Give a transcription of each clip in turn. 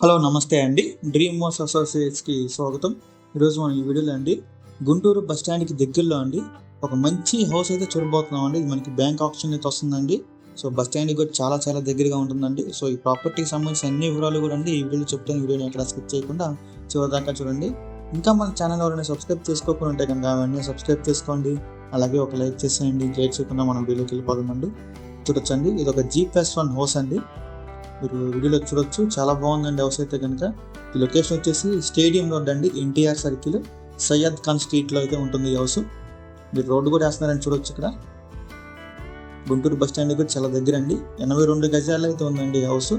Hello నమస్తే అండి. Dream మోస్ అసోసియేట్స్కి స్వాగతం. ఈరోజు మనం ఈ వీడియోలో అండి గుంటూరు బస్ స్టాండ్కి దగ్గరలో అండి ఒక మంచి హౌస్ అయితే చూడబోతున్నాం అండి. ఇది మనకి బ్యాంక్ ఆప్షన్ అయితే వస్తుందండి. సో బస్ స్టాండ్కి కూడా చాలా చాలా దగ్గరగా ఉంటుందండి. సో ఈ ప్రాపర్టీకి సంబంధించిన అన్ని వివరాలు కూడా అండి ఈ వీడియోలో చెప్తాను. వీడియోని ఎక్కడ స్కిప్ చేయకుండా చివరిదాకా చూడండి. ఇంకా మన ఛానల్ ఎవరైనా సబ్స్క్రైబ్ చేసుకోకుండా ఉంటే కనుక అవన్నీ సబ్స్క్రైబ్ చేసుకోండి. అలాగే ఒక లైక్ చేసేయండి. లైక్ చేయకుండా మనం వీడియోకి వెళ్ళిపోదామండి చూడొచ్చండి. ఇది ఒక జీ ప్లస్ వన్ హౌస్ అండి. మీరు వీడియోలో చూడొచ్చు. చాలా బాగుందండి హౌస్ అయితే కనుక. ఈ లొకేషన్ వచ్చేసి స్టేడియం రోడ్ అండి. ఎన్టీఆర్ సర్కిల్. సయ్యద్ ఖాన్ స్ట్రీట్లో అయితే ఉంటుంది ఈ హౌస్. మీరు రోడ్డు కూడా వేస్తున్నారని చూడొచ్చు ఇక్కడ. గుంటూరు బస్ స్టాండ్ కూడా చాలా దగ్గర అండి ఎనభై రెండు గజాలు అయితే ఉందండి ఈ హౌస్.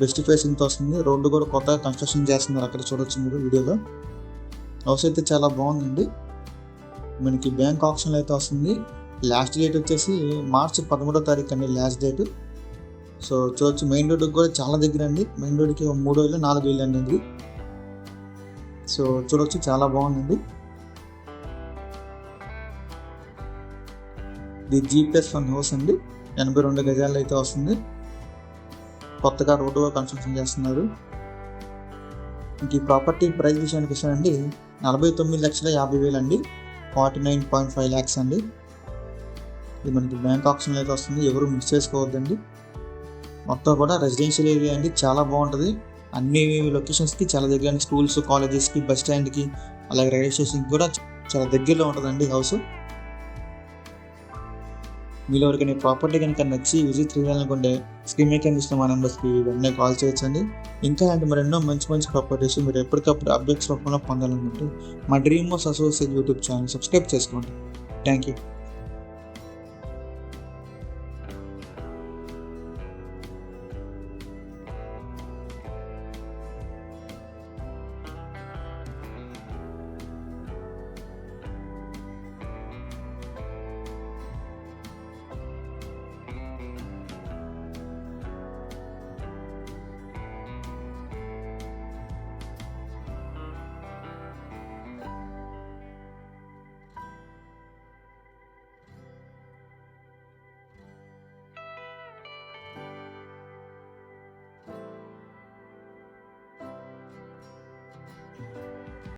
వెస్ట్ ఫేసింగ్తో వస్తుంది. రోడ్డు కూడా కొత్తగా కన్స్ట్రక్షన్ చేస్తున్నారు అక్కడ చూడొచ్చు మీరు వీడియోలో. హౌస్ అయితే చాలా బాగుందండి. మనకి బ్యాంక్ ఆప్షన్లో అయితే వస్తుంది. లాస్ట్ డేట్ వచ్చేసి మార్చి పదమూడో తారీఖు అండి లాస్ట్ డేట్. సో చూడొచ్చు మెయిన్ రోడ్కి కూడా చాలా దగ్గర అండి మెయిన్ రోడ్కి ఒక మూడు వేలు నాలుగు వేలు అండి ఇది సో చూడొచ్చు చాలా బాగుందండి. ఇది జీపీఎస్ వన్ హౌస్ అండి. ఎనభై రెండు గజాలు అయితే వస్తుంది. కొత్తగా రోడ్డు కన్స్ట్రక్షన్ చేస్తున్నారు. ఇంక ఈ ప్రాపర్టీ ప్రైస్ విషయానికి వస్తానండి. నలభై తొమ్మిది లక్షల యాభై వేలు అండి. Forty nine point five lakhs అండి. ఇది మనకి బ్యాంక్ ఆప్షన్ అయితే వస్తుంది. ఎవరు మిస్ చేసుకోవద్దండి. మొత్తం కూడా రెసిడెన్షియల్ ఏరియా అండి. చాలా బాగుంటుంది. అన్ని లొకేషన్స్కి చాలా దగ్గర స్కూల్స్ కాలేజెస్కి బస్ స్టాండ్కి అలాగే రైల్వే స్టేషన్కి కూడా చాలా దగ్గరలో ఉంటుందండి హౌస్ మీలో ఎవరికైనా ప్రాపర్టీ కనుక నచ్చి విజిట్ చేయాలనుకుంటే స్క్రీన్ మీద కనిపిస్తున్న మా నెంబర్స్కి వెంటనే కాల్ చేయొచ్చండి. ఇంకా అంటే మరెన్నో మంచి మంచి ప్రాపర్టీస్ మీరు ఎప్పటికప్పుడు అప్డేట్స్ రూపంలో పొందాలనుకుంటే మా డ్రీమ్ మోస్ అసోసియేట్ యూట్యూబ్ ఛానల్ సబ్స్క్రైబ్ చేసుకోండి. Thank you